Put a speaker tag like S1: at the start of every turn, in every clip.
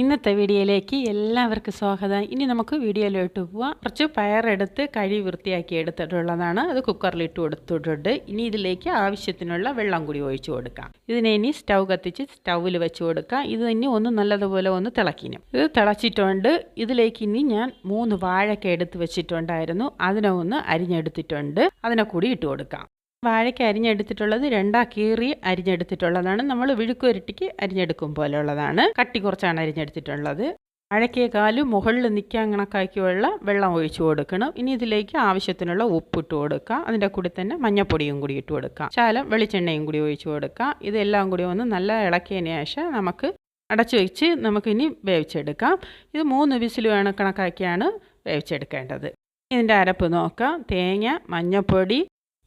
S1: ഇന്നത്തെ വീഡിയോയിലേക്ക് എല്ലാവർക്കും സ്വാഗതം. ഇനി നമുക്ക് വീഡിയോയിലോട്ട് പോവാം. കുറച്ച് പയറെടുത്ത് കഴി വൃത്തിയാക്കി എടുത്തിട്ടുള്ളതാണ്. അത് കുക്കറിൽ ഇട്ട് കൊടുത്തിട്ടുണ്ട്. ഇനി ഇതിലേക്ക് ആവശ്യത്തിനുള്ള വെള്ളം കൂടി ഒഴിച്ചു കൊടുക്കാം. ഇതിനെ ഇനി സ്റ്റൗ കത്തിച്ച് സ്റ്റൗവിൽ വെച്ച് കൊടുക്കാം. ഇത് ഇനി ഒന്ന് നല്ലതുപോലെ ഒന്ന് തിളക്കിനും. ഇത് തിളച്ചിട്ടുണ്ട്. ഇതിലേക്ക് ഇനി ഞാൻ മൂന്ന് വാഴക്ക എടുത്ത് വെച്ചിട്ടുണ്ടായിരുന്നു. അതിനെ ഒന്ന് അരിഞ്ഞെടുത്തിട്ടുണ്ട്. അതിനെ കൂടി ഇട്ട് കൊടുക്കാം. വാഴയ്ക്ക് അരിഞ്ഞെടുത്തിട്ടുള്ളത് രണ്ടാ കീറി അരിഞ്ഞെടുത്തിട്ടുള്ളതാണ്. നമ്മൾ വിഴുക്കുരുട്ടിക്ക് അരിഞ്ഞെടുക്കും പോലെയുള്ളതാണ് കട്ടി കുറച്ചാണ് അരിഞ്ഞെടുത്തിട്ടുള്ളത്. വാഴയ്ക്കേക്കാളും മുകളിൽ നിൽക്കാൻ കണക്കാക്കിയുള്ള വെള്ളം ഒഴിച്ചു കൊടുക്കണം. ഇനി ഇതിലേക്ക് ആവശ്യത്തിനുള്ള ഉപ്പിട്ട് കൊടുക്കുക അതിന്റെ കൂടെ തന്നെ മഞ്ഞപ്പൊടിയും കൂടി ഇട്ട് കൊടുക്കുക ശാലം വെളിച്ചെണ്ണയും കൂടി ഒഴിച്ചു കൊടുക്കുക ഇതെല്ലാം കൂടി ഒന്ന് നല്ല ഇളക്കിയതിന് ശേഷം നമുക്ക് അടച്ചു വെച്ച് നമുക്കിനി വേവിച്ചെടുക്കാം. ഇത് മൂന്ന് വിസിൽ വേണം കണക്കാക്കിയാണ് വേവിച്ചെടുക്കേണ്ടത്. ഇതിന്റെ അരപ്പ് നോക്കാം. തേങ്ങ മഞ്ഞൾപ്പൊടി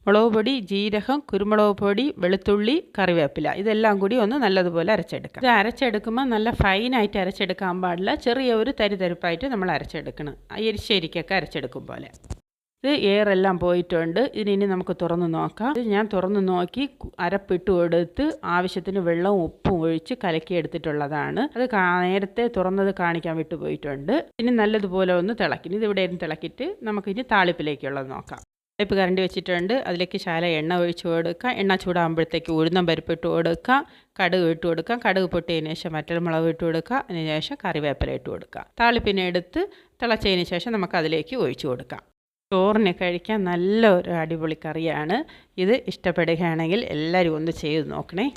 S1: മുളക് പൊടി ജീരകം കുരുമുളക് പൊടി വെളുത്തുള്ളി കറിവേപ്പില. ഇതെല്ലാം കൂടി ഒന്ന് നല്ലതുപോലെ അരച്ചെടുക്കാം. ഇത് അരച്ചെടുക്കുമ്പോൾ നല്ല ഫൈനായിട്ട് അരച്ചെടുക്കാൻ പാടില്ല. ചെറിയ ഒരു തരിതരിപ്പായിട്ട് നമ്മൾ അരച്ചെടുക്കണം. എരിശ്ശേരിക്കൊക്കെ അരച്ചെടുക്കും പോലെ. ഇത് എയറെല്ലാം പോയിട്ടുണ്ട്. ഇതിനി നമുക്ക് തുറന്ന് നോക്കാം. ഇത് ഞാൻ തുറന്ന് നോക്കി അരപ്പിട്ട് കൊടുത്ത് ആവശ്യത്തിന് വെള്ളവും ഉപ്പും ഒഴിച്ച് കലക്കി എടുത്തിട്ടുള്ളതാണ്. അത് നേരത്തെ തുറന്നത് കാണിക്കാൻ വിട്ടുപോയിട്ടുണ്ട്. ഇനി നല്ലതുപോലെ ഒന്ന് തിളക്കി. ഇത് ഇവിടെ തിളക്കിയിട്ട് നമുക്കിനി താളിപ്പിലേക്കുള്ളത് നോക്കാം. പരിപ്പ് കറണ്ട് വെച്ചിട്ടുണ്ട്. അതിലേക്ക് ശാല എണ്ണ ഒഴിച്ചു കൊടുക്കുക എണ്ണ ചൂടാകുമ്പോഴത്തേക്ക് ഉഴുന്ന പരിപ്പ് ഇട്ട് കൊടുക്കുക കടുക് ഇട്ട് കൊടുക്കുക കടുക് പൊട്ടിയതിന് ശേഷം മറ്റൊരു മുളക് ഇട്ട് കൊടുക്കുക അതിന് ശേഷം കറിവേപ്പില ഇട്ട് കൊടുക്കുക താളിപ്പിനെ എടുത്ത് തിളച്ചതിന് ശേഷം നമുക്ക് അതിലേക്ക് ഒഴിച്ചു കൊടുക്കാം. ചോറിനെ കഴിക്കാൻ നല്ല ഒരു അടിപൊളി കറിയാണ്. ഇത് ഇഷ്ടപ്പെടുകയാണെങ്കിൽ എല്ലാവരും ഒന്ന് ചെയ്ത് നോക്കണേ.